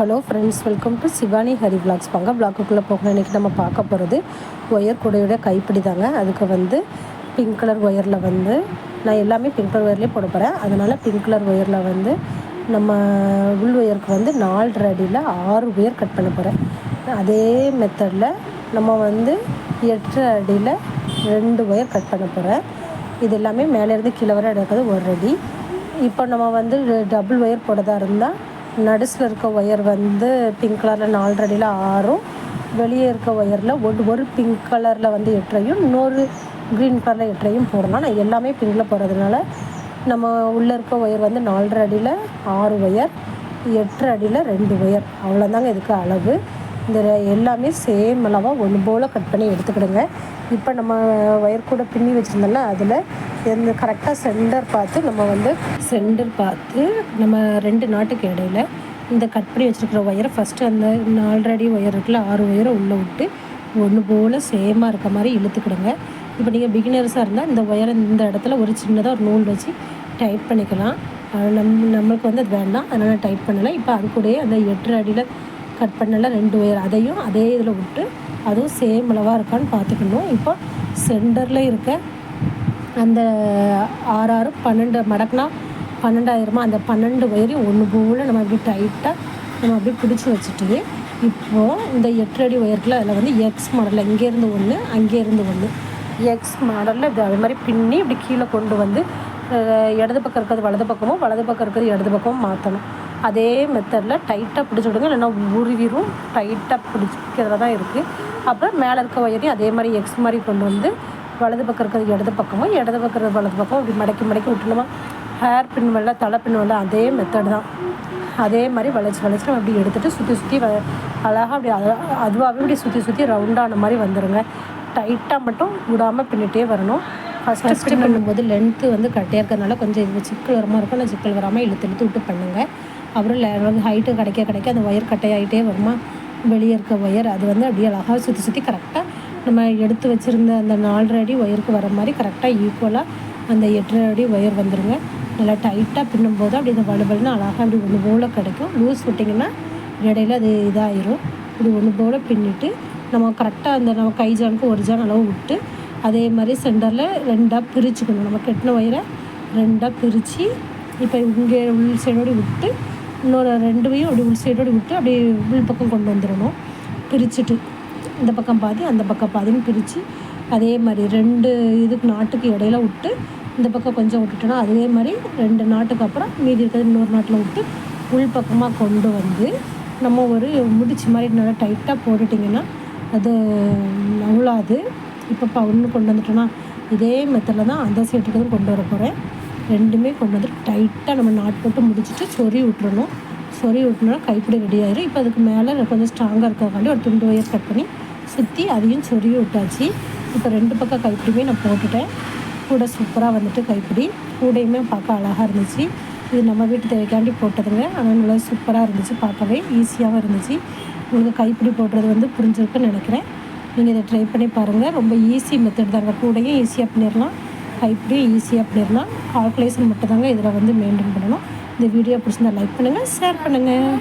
Hello friends welcome to Shivani Hari blogs பாங்க பிளாக்குக்குள்ளே போகணும் இன்றைக்கி நம்ம பார்க்க போகிறது ஒயர் கூடையோட கைப்பிடி தாங்க. அதுக்கு வந்து பிங்க் கலர் ஒயரில் வந்து நான் எல்லாமே பிங்க் கலர் ஒயர்லேயே போட போகிறேன் அதனால் பிங்க் கலர் ஒயரில் வந்து நம்ம உள் ஒயருக்கு வந்து நாலு அடியில் ஆறு ஒயர் கட் பண்ண போகிறேன் அதே மெத்தடில் நம்ம வந்து எட்டு அடியில் ரெண்டு ஒயர் கட் பண்ண போகிறேன் இது எல்லாமே மேலேருந்து கீழே வர எடுக்கிறது ஒரு அடி. இப்போ நம்ம வந்து டபுள் ஒயர் போடதாக இருந்தால் நடுஸில் இருக்க ஒயர் வந்து பிங்க் கலரில் நாலு அடியில் ஆறும். வெளியே இருக்க ஒயரில் ஒரு ஒரு பிங்க் கலரில் வந்து எட்டையும் இன்னொரு க்ரீன் கலரில் எட்டையும் போடலாம் நான் எல்லாமே பிங்கில் போடுறதுனால நம்ம உள்ளே இருக்க ஒயர் வந்து நாலரை அடியில் ஆறு ஒயர் எட்டு அடியில் ரெண்டு ஒயர். அவ்வளோதாங்க இதுக்கு அளவு. இந்த எல்லாமே சேம் அளவாக ஒன்று போல் கட் பண்ணி எடுத்துக்கிடுங்க. இப்போ நம்ம ஒயர் கூட பின்னி வச்சுருந்தோம்ல அதில் எந்த கரெக்டாக சென்டர் பார்த்து நம்ம வந்து சென்டர் பார்த்து நம்ம ரெண்டு நாட்டுக்கு இடையில இந்த கட் பண்ணி வச்சுருக்கிற ஒயரை ஃபஸ்ட்டு அந்த ஆல்ரெடி ஒயர் இருக்குல்ல ஆறு ஒயரை உள்ளே விட்டு ஒன்று போல் சேமாக இருக்க மாதிரி இழுத்துக்கிடுங்க. இப்போ நீங்கள் பிகினர்ஸாக இருந்தால் இந்த ஒயரை இந்த இடத்துல ஒரு சின்னதாக ஒரு நூல் வச்சு டைட் பண்ணிக்கலாம். நம் நம்மளுக்கு வந்து அது வேண்டாம். அதனால் டைட் பண்ணலை இப்போ அது கூடயே அந்த எட்டு அடியில் கட் பண்ணல ரெண்டு ஒயர் அதையும் அதே இதில் விட்டு அதுவும் சேம் அளவாக இருக்கான்னு பார்த்துக்கணும். இப்போ சென்டரில் இருக்க அந்த ஆறு ஆறு பன்னெண்டு மடக்குனா பன்னெண்டாயிரமா? அந்த பன்னெண்டு ஒயரையும் ஒன்று போல் நம்ம அப்படி டைட்டாக நம்ம அப்படி பிடிச்சி வச்சுட்டு இப்போது இந்த எட்டு அடி ஒயர்க்கில் அதில் வந்து எக்ஸ் மாடலில் இங்கேருந்து ஒன்று அங்கேருந்து ஒன்று எக்ஸ் மாடலில் இது அது மாதிரி பின்னி இப்படி கீழே கொண்டு வந்து இடது பக்கம் இருக்கிறது வலது பக்கமும் வலது பக்கம் இருக்கிறது இடது பக்கமும் மாற்றணும் அதே மெத்தடில் டைட்டாக பிடிச்சி விடுங்க. இல்லைன்னா உருவிரும். டைட்டாக பிடிச்சிக்கிறதுல தான் இருக்குது அப்புறம் மேலே இருக்க ஒயரையும் அதே மாதிரி எக்ஸ் மாதிரி கொண்டு வந்து வலது பக்கம் இருக்கிறது இடது பக்கமும் இடது பக்கம் இருக்கிறது வலது பக்கம் இப்படி மடக்கி மடக்கி விட்டுணுமா ஹேர் பின் வரல தலை பின் வரல அதே மெத்தட் தான். அதே மாதிரி வளைச்சி வளைச்சி நம்ம அப்படி எடுத்துகிட்டு சுற்றி சுற்றி வ அழகாக அப்படி அதுவாகவே இப்படி சுற்றி சுற்றி ரவுண்டான மாதிரி வந்துடுங்க டைட்டாக மட்டும் விடாமல் பின்னிட்டே வரணும். ஃபஸ்ட்டு ஃபஸ்ட்டு பண்ணும்போது லென்த்து வந்து கட்டியாக இருக்கிறதுனால கொஞ்சம் இது சிக்கல் வரமாக இருக்கும் இல்லை சிக்கல் வராமல் இழுத்து இழுத்து விட்டு பண்ணுங்கள் அப்புறம் வந்து ஹைட்டு கிடைக்க கிடைக்க அந்த ஒயர் கட்டையாகிட்டே வருமா? வெளியே இருக்க ஒயர் அது வந்து அப்படியே அழகாக சுற்றி சுற்றி கரெக்டாக நம்ம எடுத்து வச்சுருந்த அந்த நாலரை அடி ஒயருக்கு வர மாதிரி கரெக்டாக ஈக்குவலாக அந்த எட்டரை அடி ஒயர் வந்துடுங்க நல்லா டைட்டாக பின்னும்போது அப்படி இந்த வலுவலுன்னு அழகாக அப்படி ஒன்று போல் கிடைக்கும். லூஸ் விட்டிங்கன்னா இடையில அது இதாகிரும் இப்படி ஒன்று போல் பின்னிட்டு நம்ம கரெக்டாக அந்த நம்ம கை ஜானுக்கு ஒரு ஜான் அளவு விட்டு அதே மாதிரி சென்டரில் ரெண்டாக பிரிச்சுக்கணும். நம்ம கெட்டின ஒயரை ரெண்டாக பிரித்து இப்போ இங்கே உள் சைடோடு விட்டு இன்னொரு ரெண்டுவையும் அப்படி உள் சைடோடு விட்டு அப்படியே உள் பக்கம் கொண்டு வந்துடணும். பிரிச்சுட்டு இந்த பக்கம் பாதி அந்த பக்கம் பாதின்னு பிரித்து அதே மாதிரி ரெண்டு இதுக்கு நாட்டுக்கு இடையில விட்டு இந்த பக்கம் கொஞ்சம் விட்டுட்டோன்னா அதே மாதிரி ரெண்டு நாட்டுக்கு அப்புறம் மீதி இருக்கிறது இன்னொரு நாட்டில் விட்டு உள் பக்கமாக கொண்டு வந்து நம்ம ஒரு முடிச்சு மாதிரி நல்லா டைட்டாக போட்டுட்டிங்கன்னா அது நவுளாது. இப்போ ஒன்று கொண்டு வந்துட்டோன்னா இதே மெத்தடில் தான் அந்த சைட்டுக்கு கொண்டு வர போகிறேன் ரெண்டுமே கொண்டு வந்து டைட்டாக நம்ம நாட் போட்டு முடிச்சுட்டு சொறி விட்டுறணும். சொறி விட்டுனா கைப்பிடி ரெடி ஆயிரும். இப்போ அதுக்கு மேலே கொஞ்சம் ஸ்ட்ராங்காக இருக்கிறக்காண்டி ஒரு துண்டு ஒயர் கட் பண்ணி சுற்றி அதையும் சொறி விட்டாச்சு. இப்போ ரெண்டு பக்கம் கைப்பிடியுமே நான் போட்டுட்டேன். கூட சூப்பராக வந்துட்டு கைப்பிடி. கூடையுமே பார்க்க அழகாக இருந்துச்சு. இது நம்ம வீட்டு தேவைக்காண்டி போட்டதுங்க. ஆனால் நல்லா சூப்பராக இருந்துச்சு பார்க்கவே. ஈஸியாகவும் இருந்துச்சு. உங்களுக்கு கைப்பிடி போடுறது வந்து புரிஞ்சிருக்குன்னு நினைக்கிறேன். நீங்கள் இதை ட்ரை பண்ணி பாருங்கள் ரொம்ப ஈஸி மெத்தட் தாங்க. கூடையும் ஈஸியாக பண்ணிடலாம். இப்படியே ஈஸியாக பண்ணிடலாம் கால்குலேஷன் மட்டும் தாங்க இதில் வந்து மெயின்டைன் பண்ணணும். இந்த வீடியோ பிடிச்சிருந்தா லைக் பண்ணுங்கள் ஷேர் பண்ணுங்கள்